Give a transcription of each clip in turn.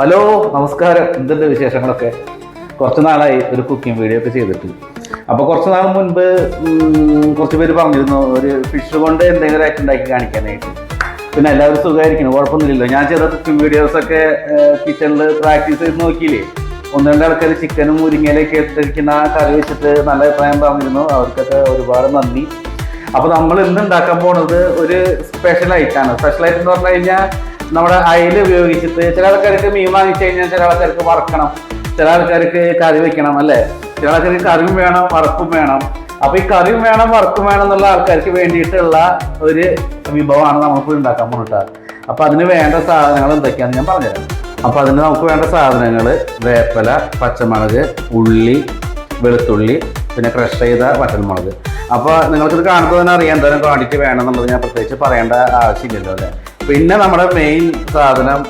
Hello നമസ്കാരം. എന്തുണ്ട് വിശേഷങ്ങളൊക്കെ? കുറച്ച് നാളായി ഒരു കുക്കിംഗ് വീഡിയോ ഒക്കെ ചെയ്തിട്ട്. അപ്പോൾ കുറച്ച് നാൾ മുൻപ് കുറച്ച് പേര് പറഞ്ഞിരുന്നു ഒരു ഫിഷ് കൊണ്ട് എന്തെങ്കിലും ആയിട്ട് ഉണ്ടാക്കി കാണിക്കാനായിട്ട്. പിന്നെ എല്ലാവരും സുഖമായിരിക്കണം കുഴപ്പമൊന്നുമില്ലല്ലോ. ഞാൻ ചെയ്ത കുക്കിംഗ് വീഡിയോസ് ഒക്കെ കിച്ചണിൽ പ്രാക്ടീസ് ചെയ്ത് നോക്കിയില്ലേ? ഒന്ന് രണ്ട് ആൾക്കാർ ചിക്കനും മുരിങ്ങയിലൊക്കെ ഇട്ടിരിക്കുന്ന ആ കറി വെച്ചിട്ട് നല്ല അഭിപ്രായം പറഞ്ഞിരുന്നു. അവർക്കൊക്കെ ഒരുപാട് നന്ദി. അപ്പോൾ നമ്മൾ ഇന്ന് ഉണ്ടാക്കാൻ പോണത് ഒരു സ്പെഷ്യൽ ഐറ്റാണ് സ്പെഷ്യൽ ഐറ്റം എന്ന് പറഞ്ഞു കഴിഞ്ഞാൽ നമ്മുടെ അയൽ ഉപയോഗിച്ചിട്ട് ചില ആൾക്കാർക്ക് മീൻ വാങ്ങിച്ചു കഴിഞ്ഞാൽ ചില ആൾക്കാർക്ക് വറക്കണം. ചില ആൾക്കാർക്ക് കറി വെക്കണം അല്ലേ? ചില ആൾക്കാർക്ക് കറിയും വേണം വറക്കും വേണം. അപ്പൊ ഈ കറിയും വേണം വറക്കും വേണം എന്നുള്ള ആൾക്കാർക്ക് വേണ്ടിയിട്ടുള്ള ഒരു വിഭവമാണ് നമുക്ക് ഉണ്ടാക്കാൻ പോകുന്നത് അപ്പൊ അതിന് വേണ്ട സാധനങ്ങൾ എന്തൊക്കെയാണെന്ന് ഞാൻ പറഞ്ഞുതരാം. അപ്പൊ അതിന് നമുക്ക് വേണ്ട സാധനങ്ങൾ വേപ്പല പച്ചമുളക് ഉള്ളി വെളുത്തുള്ളി പിന്നെ ക്രഷ് ചെയ്ത വറ്റൽമുളക്. അപ്പോൾ നിങ്ങൾക്കിത് കാണുമ്പോൾ തന്നെ അറിയാം എന്തായാലും ക്വാണ്ടിറ്റി വേണം എന്നുള്ളത് ഞാൻ പ്രത്യേകിച്ച് പറയേണ്ട ആവശ്യമില്ലല്ലോ അല്ലേ? പിന്നെ നമ്മുടെ മെയിൻ സാധനം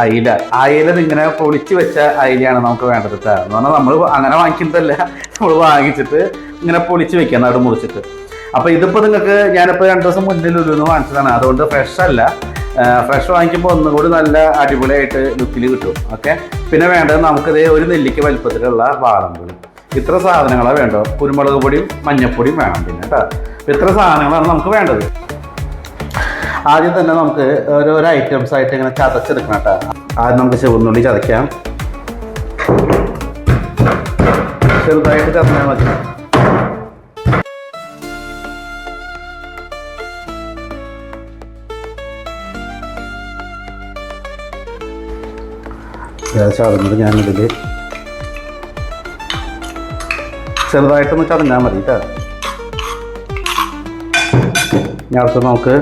അയില. അയില ഇങ്ങനെ പൊളിച്ചു വെച്ച അയിലയാണ് നമുക്ക് വേണ്ടത് എന്ന് പറഞ്ഞാൽ നമ്മൾ അങ്ങനെ വാങ്ങിക്കുന്നതല്ല. നമ്മൾ വാങ്ങിച്ചിട്ട് ഇങ്ങനെ പൊളിച്ചു വെക്കുക നടു മുറിച്ചിട്ട്. അപ്പോൾ ഇതിപ്പോ നിങ്ങൾക്ക് ഞാനിപ്പോൾ രണ്ട് ദിവസം മുന്നിൽ ഒരു വാങ്ങിച്ചതാണ്. അതുകൊണ്ട് ഫ്രഷ് അല്ല. ഫ്രഷ് വാങ്ങിക്കുമ്പോൾ ഒന്നും കൂടി നല്ല അടിപൊളിയായിട്ട് ലുക്കിൽ കിട്ടും. ഓക്കെ പിന്നെ വേണ്ടത് നമുക്കിത് ഒരു നെല്ലിക്ക വലിപ്പത്തിലുള്ള വാളംപുളി ഇത്ര സാധനങ്ങളാണ് വേണ്ടത്. കുരുമുളക് പൊടിയും മഞ്ഞപ്പൊടിയും വേണം പിന്നെ കേട്ടോ ഇത്ര സാധനങ്ങളാണ് നമുക്ക് വേണ്ടത്. ആദ്യം തന്നെ നമുക്ക് ഓരോരോ ഐറ്റംസ് ആയിട്ട് ഇങ്ങനെ ചതച്ചെടുക്കണം കേട്ടോ. ആദ്യം നമുക്ക് ചുവന്നുള്ളി ചതയ്ക്കാം. ചെറുതായിട്ട് ചതഞ്ഞാൽ മതി. ചതഞ്ഞത് ഞാനിതിൽ ചെറുതായിട്ടൊന്ന് ചതഞ്ഞാൽ മതി കേട്ടോ. ഇനി അടുത്ത് നമുക്ക്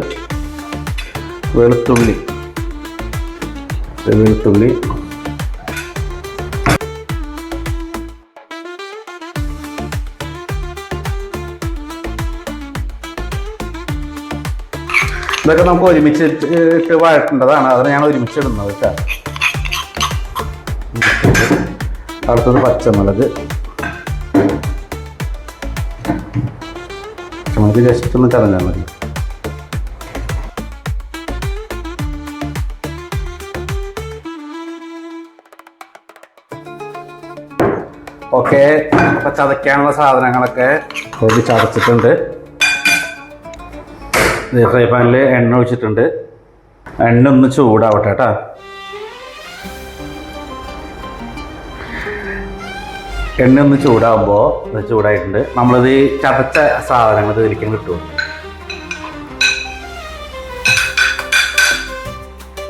വെളുത്തുള്ളി. വെളുത്തുള്ളി. ഇതൊക്കെ നമുക്ക് ഒരുമിച്ച് ഇട്ട് വഴക്കേണ്ടതാണ് അതിനെ ഞാൻ ഒരുമിച്ച് ഇടുന്നത് കേട്ടോ. അടുത്തത് പച്ചമുളക്. പച്ചമുളക് ജസ്റ്റ് ഒന്ന് ചതഞ്ഞാൽ മതി. ഓക്കെ അപ്പൊ ചതയ്ക്കാനുള്ള സാധനങ്ങളൊക്കെ കൂടി ചതച്ചിട്ടുണ്ട്. ഫ്രൈ പാനിൽ എണ്ണ ഒഴിച്ചിട്ടുണ്ട്. എണ്ണ ഒന്ന് ചൂടാവട്ടെ കേട്ടോ. എണ്ണ ഒന്ന് ചൂടാകുമ്പോൾ ഇത് ചൂടായിട്ടുണ്ട്. നമ്മളിത് ഈ ചതച്ച സാധനങ്ങൾ ഇതിലേക്ക് കിട്ടും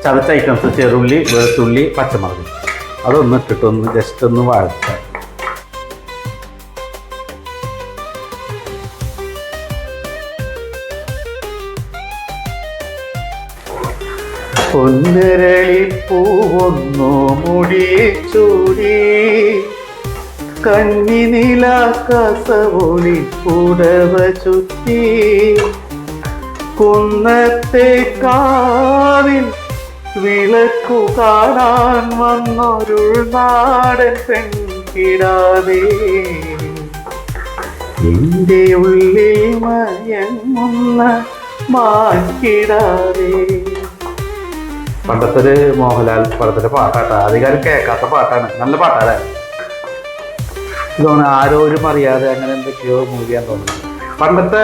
ചതച്ച ഐറ്റംസ് ചെറുള്ളി വെളുത്തുള്ളി പച്ചമുളക്. അതൊന്ന് ഇട്ടിട്ട് ഒന്ന് ജസ്റ്റ് ഒന്ന് വഴറ്റാം. പൊന്നരളിപ്പൂവൊന്നു മുടിച്ചൂടി കണ്ണിനില കസവൊളി പുടവ ചുറ്റി. കുന്നത്തെ കാവിൽ വിളക്കു കാണാൻ വന്നൊരു നാടൻ പെൺകിടാവേ എന്റെ ഉള്ളിൽ മയങ്ങുന്ന മാൻകിടാവേ പണ്ടത്തെ ഒരു മോഹൻലാൽ പടത്തിന്റെ പാട്ടാട്ടാ. അധികാരം കേൾക്കാത്ത പാട്ടാണ്. നല്ല പാട്ടാണ്. ഇതാണ് ആരോരും അറിയാതെ അങ്ങനെ എന്തൊക്കെയോ മൂവിയാൻ തോന്നുന്നു. പണ്ടത്തെ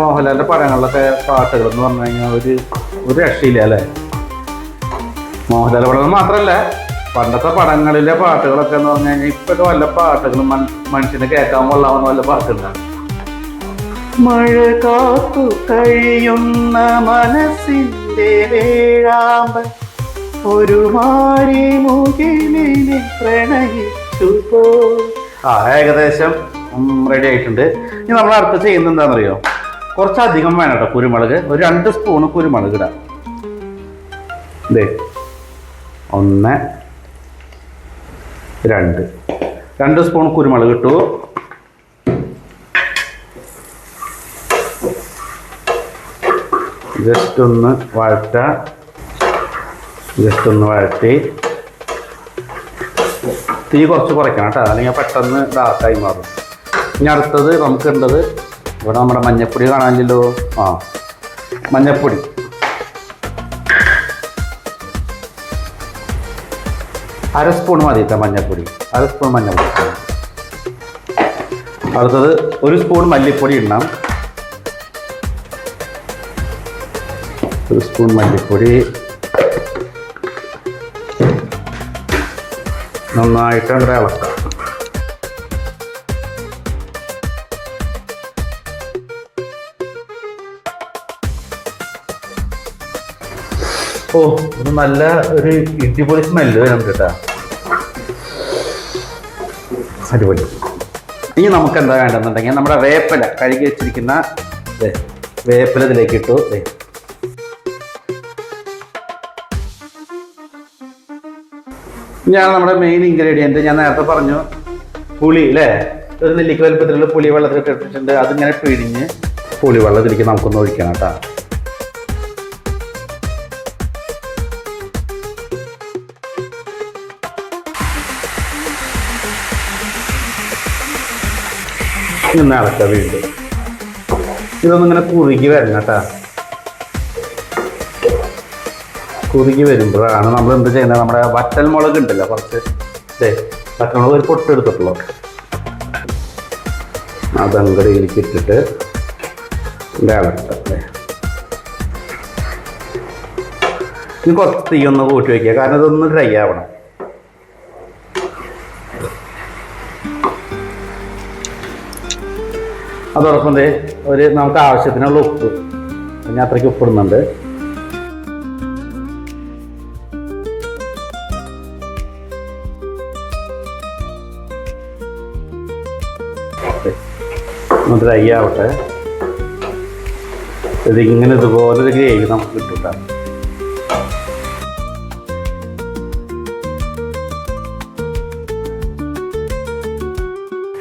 മോഹൻലാലിന്റെ പടങ്ങളിലൊക്കെ പാട്ടുകൾ എന്ന് പറഞ്ഞു കഴിഞ്ഞാൽ ഒരു ഒരു രക്ഷയില്ല അല്ലേ? മോഹൻലാൽ പടങ്ങൾ മാത്രമല്ല പണ്ടത്തെ പടങ്ങളിലെ പാട്ടുകളൊക്കെ എന്ന് പറഞ്ഞു കഴിഞ്ഞാൽ ഇപ്പൊക്കെ വല്ല പാട്ടുകളും മനുഷ്യന് കേൾക്കാൻ കൊള്ളാവുന്ന വല്ല പാട്ടുകളാണ് മഴ കാത്തു കഴിയുന്ന വേഴാമ്പൽ ഒരു മാരി മുകിലിനെ പ്രണയിച്ചു പോ. ആ ഏകദേശം റെഡി ആയിട്ടുണ്ട്. ഇനി നമ്മൾ അടുത്ത് ചെയ്യുന്നത് എന്താണെന്നറിയോ? കുറച്ചധികം വേണം കേട്ടോ കുരുമുളക്. ഒരു രണ്ട് സ്പൂണ് കുരുമുളക് ഇടാം. ദേ ഒന്ന് രണ്ട്. രണ്ട് സ്പൂൺ കുരുമുളക് ഇട്ടു. ജസ്റ്റ് ഒന്ന് വഴറ്റ. ജസ്റ്റ് ഒന്ന് വഴറ്റി. തീ കുറച്ച് കുറയ്ക്കണം കേട്ടോ. അല്ലെങ്കിൽ പെട്ടെന്ന് ഡാർക്കായി മാറും. ഇനി അടുത്തത് നമുക്ക് ഉണ്ടത് ഇവിടെ നമ്മുടെ മഞ്ഞപ്പൊടി കാണാനില്ലല്ലോ. ആ മഞ്ഞപ്പൊടി. അര സ്പൂൺ മതി കേട്ടോ മഞ്ഞൾപ്പൊടി അര സ്പൂൺ മഞ്ഞൾപ്പൊടി അടുത്തത് ഒരു സ്പൂൺ മല്ലിപ്പൊടി ഇടണം. ഒരു സ്പൂൺ മല്ലിപ്പൊടി. നന്നായിട്ട് അങ്ങനെ ഇളക്കാം. ഓ ഇത് നല്ല ഒരു ഇടിപൊളി സ്മെല്ല് വരും കേട്ടാ അടിപൊളി. ഇനി നമുക്ക് എന്താ വേണ്ടെന്നുണ്ടെങ്കിൽ നമ്മുടെ വേപ്പില കഴുകി വെച്ചിരിക്കുന്ന വേപ്പില ഇതിലേക്ക് ഇട്ടു. ഞാൻ നമ്മുടെ മെയിൻ ഇൻഗ്രീഡിയന്റ് ഞാൻ നേരത്തെ പറഞ്ഞു പുളി അല്ലേ ഒരു നെല്ലിക്ക വലുപ്പത്തിലുള്ള പുളി വെള്ളത്തിൽ ഇട്ടിട്ടുണ്ട് അതിങ്ങനെ പിഴിഞ്ഞ് പുളി വെള്ളത്തിലേക്ക് നമുക്കൊന്ന് ഒഴിക്കണം കേട്ടോ. ഇന്ന് ഇളക്കുക വീണ്ടും. ഇതൊന്നിങ്ങനെ കുറുകി വരണം കേട്ടാ. കുറുകി വരുമ്പോഴാണ് നമ്മൾ എന്ത് ചെയ്യുന്നത്? നമ്മുടെ വറ്റൽ മുളക് ഉണ്ടല്ലോ കുറച്ച് ഇതേ വറ്റൽ മുളക് ഒരു പൊട്ടെടുത്തിട്ടുള്ളൂ അതങ്ങടെ ഇളക്കുക അല്ലേ ഇനി കുറച്ച് തീ ഒന്ന് കൂട്ടി വയ്ക്കുക കാരണം ഇതൊന്ന് ഡ്രൈ ആവണം. അതോടൊപ്പം ഒരു നമുക്ക് ആവശ്യത്തിനുള്ള ഉപ്പ്. ഞാൻ അത്രയ്ക്ക് ഉപ്പിടുന്നുണ്ട് ഒന്ന് ഡ്രൈ ആവട്ടെ ഇതിങ്ങനെ ഇതുപോലെ ഒരു ഗ്രേവി നമുക്ക് കിട്ടൂട്ടാ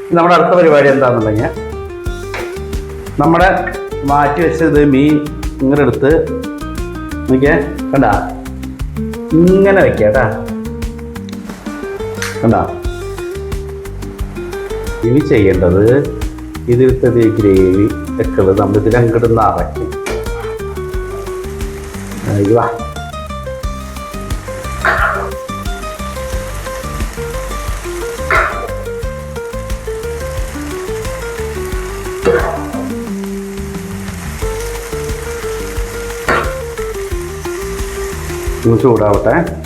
നമ്മുടെ അടുത്ത പരിപാടി എന്താണെന്നുണ്ടെങ്കിൽ നമ്മുടെ മാറ്റി വെച്ചത് മീൻ ഇങ്ങനെ എടുത്ത് നോക്കിയേ കണ്ട? ഇങ്ങനെ വെക്കുക കേട്ടാ. കണ്ട? ഇനി ചെയ്യേണ്ടത് ഇതിലത്തെ ഗ്രേവി ഒക്കെ നമ്മൾ ഇതിൽ അങ്ങോട്ട് നിറയ്ക്കും അയ്യോ ചൂടാവട്ടെ.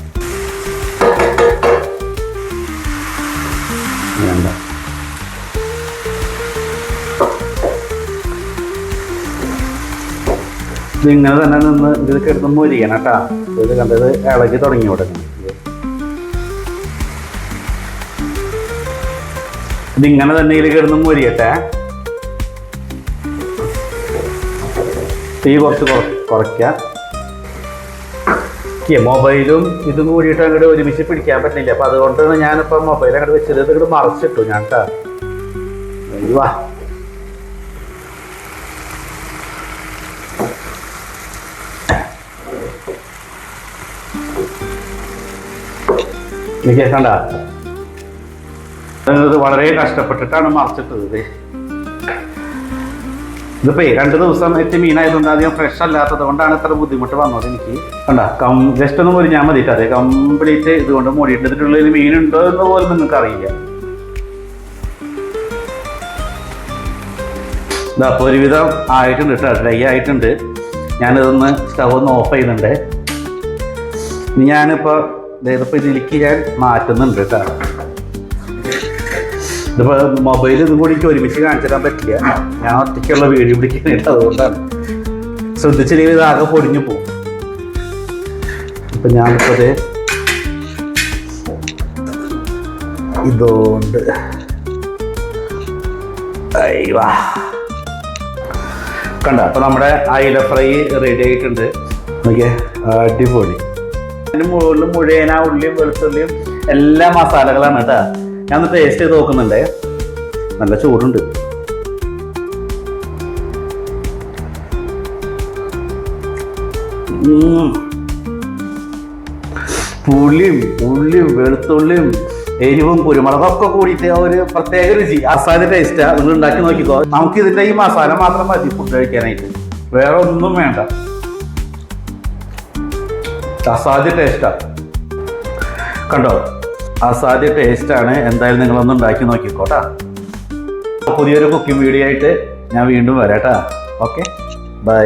ഇതിങ്ങനെ തന്നെ നിന്ന് ഇത് കിടന്ന് ചെയ്യണം കേട്ടാ. ഇത് കണ്ടത് ഇളകി തുടങ്ങി ഇവിടെ. ഇതിങ്ങനെ തന്നെ ഇതിൽ കിടന്ന് മൊരിയട്ടെ. തീ കുറച്ച് കുറയ്ക്ക. മൊബൈലും ഇതും കൂടിയിട്ട് അങ്ങോട്ട് ഒരുമിച്ച് പിടിക്കാൻ പറ്റില്ല അപ്പൊ അതുകൊണ്ടാണ് ഞാനിപ്പോ മൊബൈൽ അങ്ങോട്ട് വെച്ചത്. ഇത് ഇങ്ങോട്ട് മറച്ചിട്ടു ഞാൻ കേട്ടോ. വാ എനിക്ക് കണ്ട ഇത് വളരെ കഷ്ടപ്പെട്ടിട്ടാണ് മറച്ചിട്ടത്. ഇത് ഇതിപ്പോ രണ്ട് ദിവസം എത്തി മീനായതുകൊണ്ട് അധികം ഫ്രഷ് അല്ലാത്തത് കൊണ്ടാണ് ഇത്ര ബുദ്ധിമുട്ട് വന്നത് എനിക്ക്. കണ്ട കം ജസ്റ്റ് ഒന്ന് മുരിഞ്ഞാൽ മതി അതെ കംപ്ലീറ്റ് ഇതുകൊണ്ട് മൂടിയിട്ട് ഇതിനുള്ളിൽ മീനുണ്ടോ എന്ന് പോലും നിങ്ങൾക്ക് അറിയില്ല. ഇതാ അപ്പോൾ ഒരുവിധം ആയിട്ടുണ്ട് കേട്ടോ ഡ്രൈ ആയിട്ടുണ്ട്. ഞാനിതൊന്ന് സ്റ്റവ് ഒന്ന് ഓഫ് ചെയ്യുന്നുണ്ട്. ഇനി ഞാനിപ്പോൾ ഇതിപ്പോൾ ഇതിലേക്ക് ഞാൻ മാറ്റുന്നുണ്ട് കേട്ടോ ഇതിപ്പോ മൊബൈൽ ഇതും കൂടി എനിക്ക് ഒരുമിച്ച് കാണിച്ചു തരാൻ പറ്റില്ല ഞാൻ ഒറ്റയ്ക്കുള്ള വീഡിയോ പിടിക്കാനായിട്ട് അതുകൊണ്ടാണ്. ശ്രദ്ധിച്ചില്ലെങ്കിൽ ഇത് ആകെ പൊടിഞ്ഞു പോകും. ഇപ്പൊ ഞാനിപ്പോ ഇത് ഇതുകൊണ്ട്. കണ്ട? അപ്പൊ നമ്മുടെ അയില ഫ്രൈ റെഡി ആയിട്ടുണ്ട്. അടിപൊളി. അതിന് മുകളിൽ മുഴുവന ഉള്ളിയും വെളുത്തുള്ളിയും എല്ലാ മസാലകളാണ് കേട്ടാ ഞാൻ ഒന്ന് ടേസ്റ്റ് ചെയ്ത് നോക്കുന്നുണ്ടേ. നല്ല ചൂടുണ്ട്. പുളിയും ഉള്ളിയും വെളുത്തുള്ളിയും എരിവും കുരുമുളകൊക്കെ കൂടിയിട്ട് ഒരു പ്രത്യേക രുചി അസാധ്യ ടേസ്റ്റാ നിങ്ങൾ ഉണ്ടാക്കി നോക്കിക്കോ. നമുക്ക് ഇതിന്റെ ഈ മസാല മാത്രം മതി ഫുഡ് കഴിക്കാനായിട്ട്. വേറെ ഒന്നും വേണ്ട. അസാധ്യ ടേസ്റ്റാ കണ്ടോ? അസാധ്യ ടേസ്റ്റാണ് എന്തായാലും നിങ്ങളൊന്ന് ഉണ്ടാക്കി നോക്കിക്കോട്ടാ. പുതിയൊരു കുക്കിംഗ് വീഡിയോ ആയിട്ട് ഞാൻ വീണ്ടും വരാട്ടാ. Okay bye